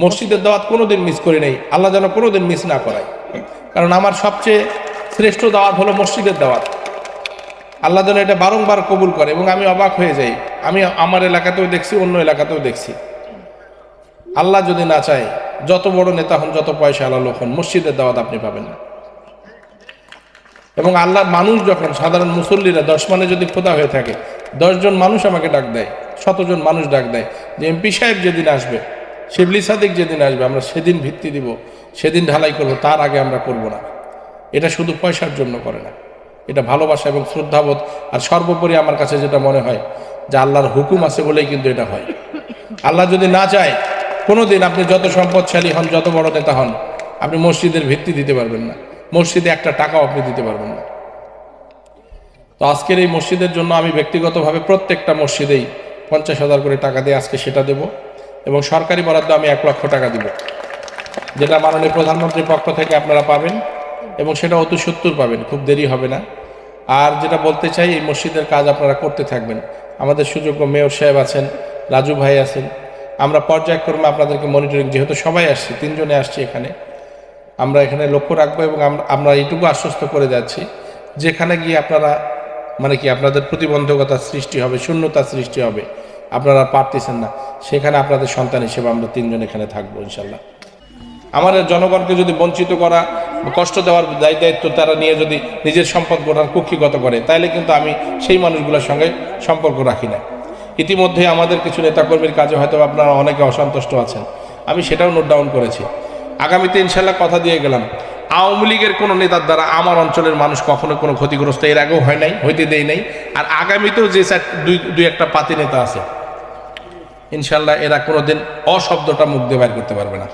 মসজিদের দাওয়াত কোনোদিন মিস করি নাই। আল্লাহ যেন কোনোদিন মিস না করায়। কারণ আমার সবচেয়ে শ্রেষ্ঠ দাওয়াত হলো মসজিদের দাওয়াত। আল্লাহ যেন এটা বারংবার কবুল করে এবং আমি অবাক হয়ে যাই। আমি আমার এলাকাতেও দেখছি, অন্য এলাকাতেও দেখছি। আল্লাহ যদি না চায়, যত বড় নেতা হন, যত পয়সা আল্লাহ লোক হন, মসজিদের দাওয়াত আপনি পাবেন না। এবং আল্লাহর মানুষ যখন, সাধারণ মুসল্লিরা, দশ মানে যদি খোদা হয়ে থাকে দশজন মানুষ আমাকে ডাক দেয়, শতজন মানুষ ডাক দেয়, যে এমপি সাহেব যেদিন আসবে শিবলি সাদিক যেদিন আসবে, আমরা সেদিন ভিত্তি দিব, সেদিন ঢালাই করব, তার আগে আমরা করব না। এটা শুধু পয়সার জন্য করে না। এটা ভালোবাসা এবং শ্রদ্ধাবোধ, আর সর্বোপরি আমার কাছে যেটা মনে হয় যে আল্লাহর হুকুম আছে বলেই কিন্তু এটা হয়। আল্লাহ যদি না চায়, কোনোদিন আপনি যত সম্পদশালী হন, যত বড় নেতা হন, আপনি মসজিদের ভিত্তি দিতে পারবেন না। মসজিদে একটা টাকাও আপনি দিতে পারবেন না। তো আজকের এই মসজিদের জন্য আমি ব্যক্তিগতভাবে প্রত্যেকটা মসজিদেই পঞ্চাশ হাজার করে টাকা দিয়ে আজকে সেটা দেব। এবং সরকারি বরাদ্দ আমি এক লক্ষ টাকা দিব, যেটা মাননীয় প্রধানমন্ত্রীর পক্ষ থেকে আপনারা পাবেন এবং সেটা অতি সত্তর পাবেন, খুব দেরি হবে না। আর যেটা বলতে চাই, এই মসজিদের কাজ আপনারা করতে থাকবেন। আমাদের সুযোগ্য মেয়র সাহেব আছেন, রাজু ভাই আছেন। আমরা পর্যায়ক্রমে আপনাদেরকে মনিটরিং যেহেতু সবাই আসছি, তিনজনে আসছি এখানে, আমরা এখানে লক্ষ্য রাখব এবং আমরা এইটুকু আশ্বস্ত করে যাচ্ছি, যেখানে গিয়ে আপনারা মানে কি, আপনাদের প্রতিবন্ধকতা সৃষ্টি হবে, শূন্যতা সৃষ্টি হবে। আপনারা পারতেছেন না। সেখানে আপনাদের সন্তান হিসেবে আমরা তিনজন এখানে থাকব, ইনশাল্লাহ। আমাদের জনগণকে যদি বঞ্চিত করা কষ্ট দেওয়ার দায় দায়িত্ব তারা নিয়ে যদি নিজের সম্পদ গোটার কুক্ষিগত করে তাহলে কিন্তু আমি সেই মানুষগুলোর সঙ্গে সম্পর্ক রাখি না। ইতিমধ্যে আমাদের কিছু নেতাকর্মীর কাজে হয়তো আপনারা অনেকে অসন্তুষ্ট আছেন। আমি সেটাও নোট ডাউন করেছি। আগামীতে ইনশাল্লাহ কথা দিয়ে গেলাম। আওয়ামী লীগের কোনো নেতার দ্বারা আমার অঞ্চলের মানুষ কখনো কোনো ক্ষতিগ্রস্ত, এর আগেও হয় নাই, হইতে দেই নাই। আর আগামীতেও যে দুই দুই একটা পাতি নেতা আছে ইনশাল্লাহ এরা কোনোদিন অশব্দটা মুখ দিয়ে বাইর করতে পারবে না।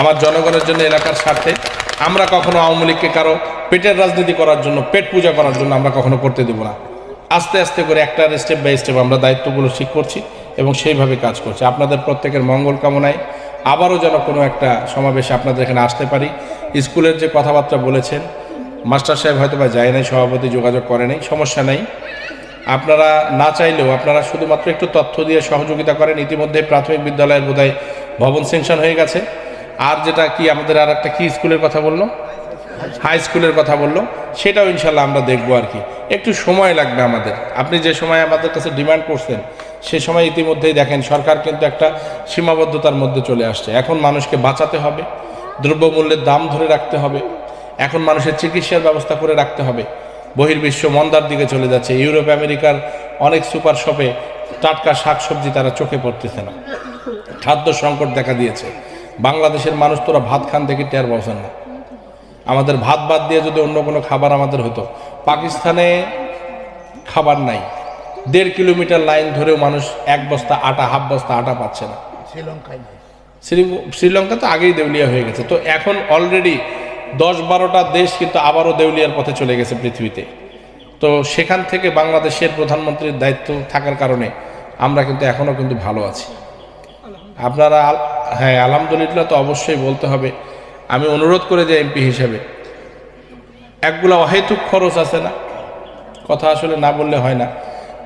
আমার জনগণের জন্য এলাকার স্বার্থে আমরা কখনো আওয়ামী লীগকে কারও পেটের রাজনীতি করার জন্য, পেট পূজা করার জন্য আমরা কখনো করতে দেব না। আস্তে আস্তে করে একটা স্টেপ বাই স্টেপ আমরা দায়িত্বগুলো ঠিক করছি এবং সেইভাবে কাজ করছি। আপনাদের প্রত্যেকের মঙ্গল কামনায় আবারও যেন কোনো একটা সমাবেশে আপনাদের এখানে আসতে পারি। স্কুলের যে কথাবার্তা বলেছেন, মাস্টার সাহেব হয়তো বা যায় নাই, সভাপতি যোগাযোগ করে নাই, সমস্যা নাই। আপনারা না চাইলেও আপনারা শুধুমাত্র একটু তথ্য দিয়ে সহযোগিতা করেন। ইতিমধ্যে প্রাথমিক বিদ্যালয়ের বোধহয় ভবন সেংশন হয়ে গেছে। আর যেটা কি আমাদের আর একটা কি স্কুলের কথা বলল? হাই স্কুলের কথা বলল। সেটাও ইনশাল্লাহ আমরা দেখব আর কি। একটু সময় লাগবে আমাদের। আপনি যে সময় আমাদের কাছে ডিমান্ড করছেন, সে সময় ইতিমধ্যেই দেখেন সরকার কিন্তু একটা সীমাবদ্ধতার মধ্যে চলে আসছে। এখন মানুষকে বাঁচাতে হবে, দ্রব্যমূল্যের দাম ধরে রাখতে হবে। এখন মানুষের চিকিৎসার ব্যবস্থা করে রাখতে হবে। বহির্বিশ্ব মন্দার দিকে চলে যাচ্ছে। ইউরোপ আমেরিকার অনেক সুপার শপে টাটকা শাকসবজি তারা চোখে পড়তেছে না। খাদ্য সংকট দেখা দিয়েছে। বাংলাদেশের মানুষ তোরা ভাত খান থেকে টের বসেন না আমাদের ভাত বাদ দিয়ে যদি অন্য কোনো খাবার আমাদের হতো। পাকিস্তানে খাবার নাই। দেড় কিলোমিটার লাইন ধরেও মানুষ এক বস্তা আটা হাফ বস্তা আটা পাচ্ছে না। শ্রীলঙ্কায় শ্রী- শ্রীলঙ্কা তো আগেই দেউলিয়া হয়ে গেছে। তো এখন অলরেডি দশ বারোটা দেশ কিন্তু আবারও দেউলিয়ার পথে চলে গেছে পৃথিবীতে। তো সেখান থেকে বাংলাদেশের প্রধানমন্ত্রীর দায়িত্ব থাকার কারণে আমরা কিন্তু এখনও কিন্তু ভালো আছি। আপনারা হ্যাঁ আলহামদুলিল্লাহ তো অবশ্যই বলতে হবে। আমি অনুরোধ করে যে এমপি হিসেবে, একগুলো অহেতুক খরচ আছে না? কথা আসলে না বললে হয় না।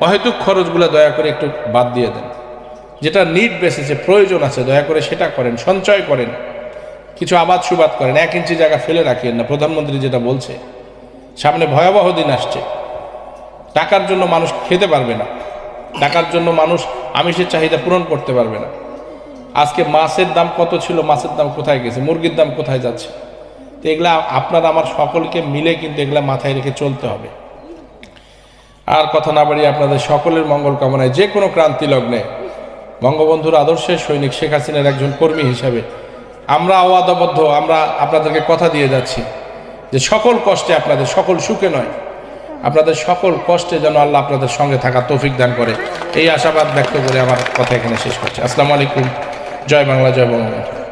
অহেতুক খরচগুলো দয়া করে একটু বাদ দিয়ে দেন। যেটা নিট বেসিসে প্রয়োজন আছে, দয়া করে সেটা করেন, সঞ্চয় করেন। কিছু আবাদ সুবাদ করেন। এক ইঞ্চি জায়গা ফেলে রাখেন না। প্রধানমন্ত্রী যেটা বলছে, সামনে ভয়াবহ দিন আসছে। টাকার জন্য মানুষ খেতে পারবে না। টাকার জন্য মানুষ আমিষের চাহিদা পূরণ করতে পারবে না। আজকে মাছের দাম কত ছিল, মাছের দাম কোথায় গেছে, মুরগির দাম কোথায় যাচ্ছে? তো এগুলা আপনার আমার সকলকে মিলে কিন্তু এগুলা মাথায় রেখে চলতে হবে। আর কথা না বাড়িয়ে আপনাদের সকলের মঙ্গল কামনায় যে কোনো ক্রান্তি লগ্নে বঙ্গবন্ধুর আদর্শের সৈনিক শেখ হাসিনার একজন কর্মী হিসাবে আমরা আওয়াদাবদ্ধ আমরা আপনাদেরকে কথা দিয়ে যাচ্ছি যে সকল কষ্টে আপনাদের, সকল সুখে নয়, আপনাদের সকল কষ্টে যেন আল্লাহ আপনাদের সঙ্গে থাকা তৌফিক দান করে। এই আশাবাদ ব্যক্ত করে আমার কথা এখানে শেষ করছি। আসসালামু আলাইকুম। জয় বাংলা, জয় বঙ্গবন্ধু।